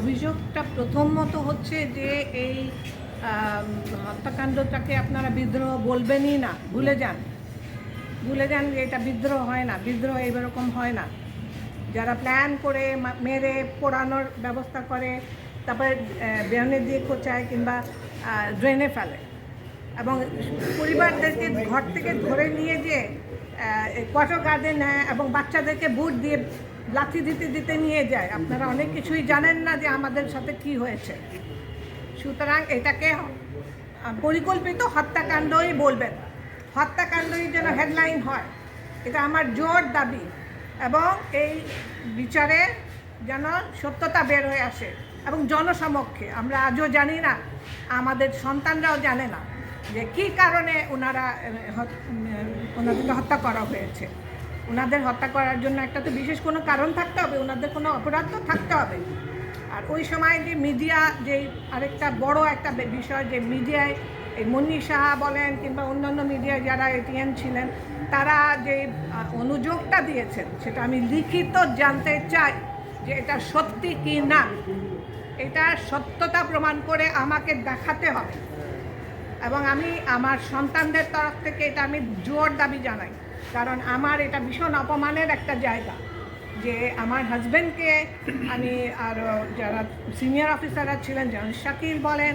অভিযোগটা প্রথমত হচ্ছে যে এই হত্যাকাণ্ডটাকে আপনারা বিদ্রোহ বলবেনই না, ভুলে যান। ভুলে যান যে এটা বিদ্রোহ হয় না, বিদ্রোহ এইরকম হয় না। যারা প্ল্যান করে মেরে পোড়ানোর ব্যবস্থা করে, তারপরে বেহনে দিয়ে কোচায় কিংবা ড্রেনে ফেলে। এবং পরিবারদেরকে ঘর থেকে ধরে নিয়ে যে কোয়ার্টার গার্ডে নেয় এবং বাচ্চাদেরকে বুট দিয়ে লাথি দিতে দিতে নিয়ে যায়। আপনারা অনেক কিছুই জানেন না যে আমাদের সাথে কি হয়েছে। সুতরাং এটাকে পরিকল্পিত হত্যাকাণ্ডই বলবেন। হত্যাকাণ্ডই যেন হেডলাইন হয়। এটা আমার জোর দাবি। এবং এই বিচারে যেন সত্যতা বের হয়ে আসে এবং জনসমক্ষে। আমরা আজও জানি না, আমাদের সন্তানরাও জানে না যে কী কারণে ওনারা ওনাদেরকে হত্যা করা হয়েছে। ওনাদের হত্যা করার জন্য একটা তো বিশেষ কোনো কারণ থাকতে হবে, ওনাদের কোনো অপরাধ তো থাকতে হবে। আর ওই সময় যে মিডিয়া যে আরেকটা বড় একটা বিষয় যে মিডিয়ায় এই মুন্নি সাহা বলেন কিংবা অন্যান্য মিডিয়ায় যারা এটিএন ছিলেন, তারা যে অনুযোগটা দিয়েছেন, সেটা আমি লিখিত জানতে চাই যে এটা সত্যি কি না। এটা সত্যতা প্রমাণ করে আমাকে দেখাতে হবে। এবং আমি আমার সন্তানদের তরফ থেকে এটা আমি জোর দাবি জানাই। কারণ আমার এটা ভীষণ অপমানের একটা জায়গা যে আমার হাজব্যান্ডকে আমি আর যারা সিনিয়র অফিসাররা ছিলেন, যেমন শাকিল বলেন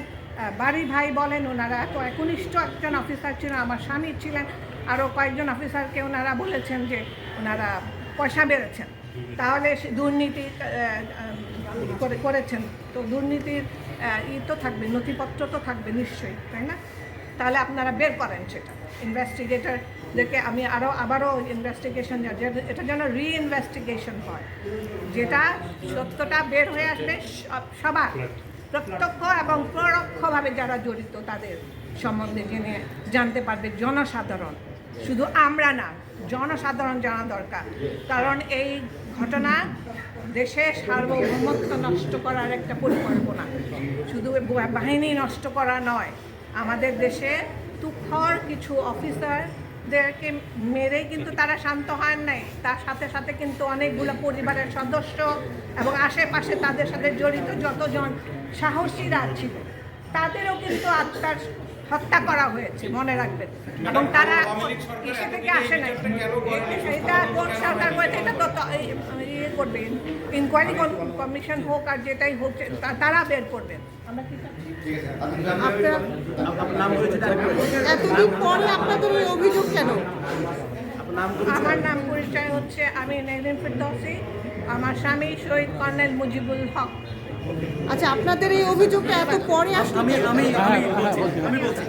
বাড়ি ভাই বলেন, ওনারা এত একনিষ্ঠ একজন অফিসার ছিলেন, আমার স্বামী ছিলেন আরও কয়েকজন অফিসারকে ওনারা বলেছেন যে ওনারা পয়সা বেড়েছেন। তাহলে দুর্নীতি করেছেন। তো দুর্নীতির ই তো থাকবে, নথিপত্র তো থাকবে নিশ্চয়ই, তাই না? তাহলে আপনারা বের করেন সেটা ইনভেস্টিগেটরদেরকে আমি আরও আবারও ইনভেস্টিগেশন এটা যেন রি ইনভেস্টিগেশন হয়, যেটা সত্যটা বের হয়ে আসবে সব- সবার, প্রত্যক্ষ এবং পরোক্ষভাবে যারা জড়িত তাদের সম্বন্ধে জেনে জানতে পারবে জনসাধারণ, শুধু আমরা না, জনসাধারণ জানা দরকার, কারণ এই ঘটনা দেশের সার্বভৌমত্ব নষ্ট করার একটা পরিকল্পনা। শুধু বাহিনী নষ্ট করা নয়, আমাদের দেশে তুখর কিছু অফিসারদেরকে মেরে কিন্তু তারা শান্ত হয় নাই। তার সাথে সাথে কিন্তু অনেকগুলো পরিবারের সদস্য এবং আশেপাশে তাদের সাথে জড়িত যতজন সাহসীরা ছিল, তাদেরও কিন্তু আত্মার হত্যা করা হয়েছে মনে রাখবেন। এবং তারা এসে থেকে আসে না এটা কোন সরকার করেছে এটা তো ইয়ে করবে ইনকোয়ারি কমিশন হোক আর যেটাই হোক তারা বের করবেন আমরা নাম পরিচয় এতদিন পরে আপনাদের এই অভিযোগ কেন? আপনার নাম পরিচয় আমার নাম পরিচয় হচ্ছে আমি নেলিম ফিরদৌসি। আমার স্বামী শহীদ কর্নেল মুজিবুল হক। আচ্ছা আপনাদের এই অভিযোগটা এত পরে আসলে আমি আমি আমি আমি বলছি।